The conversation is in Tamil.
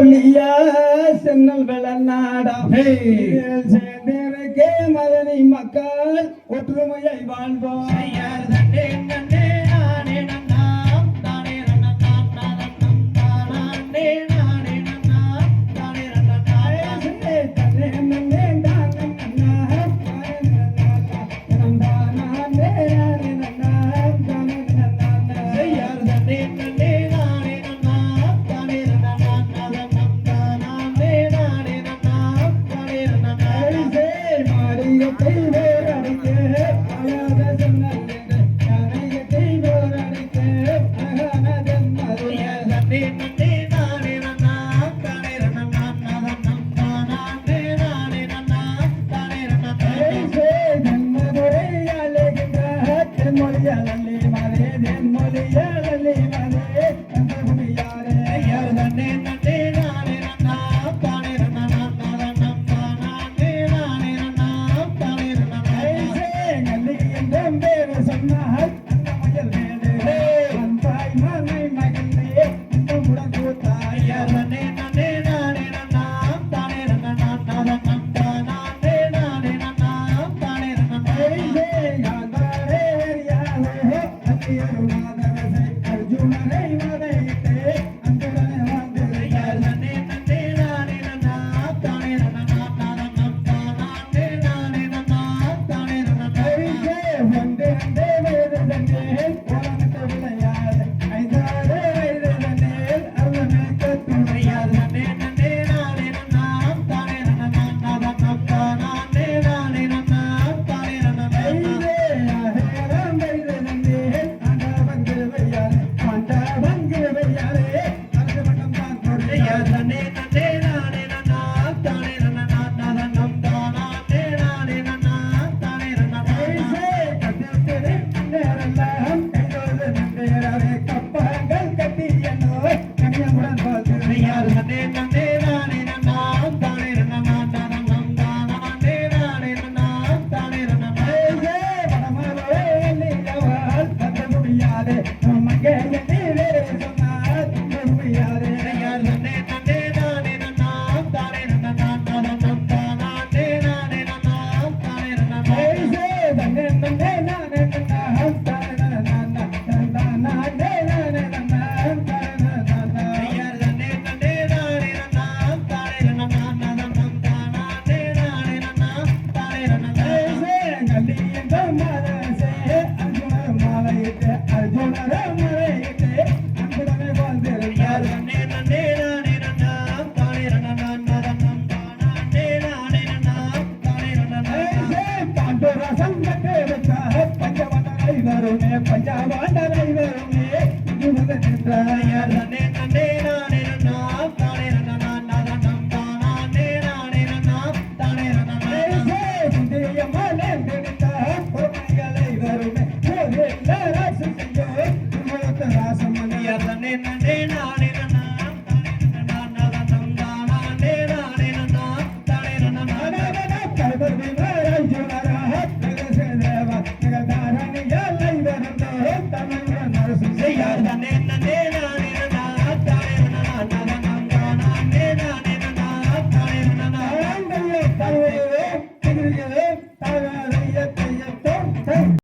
சொல்லியா சென்னல் வெள்ளநாடம் சேர்ந்திருக்கே மதனி மக்கள் ஒற்றுமையை வாழ்வோம் మొలియాలండి మరే దేన్ మొలియాలండి మరే கப்பங்கள் கட்டி என்னோ கனியமுடன் பார்த்து அர்ஜுனர வருமே பஞ்சாபாண்டரை வருமே இது முதல் நின்றாயார் ராசமணியார் நன்னே நன்னே நானே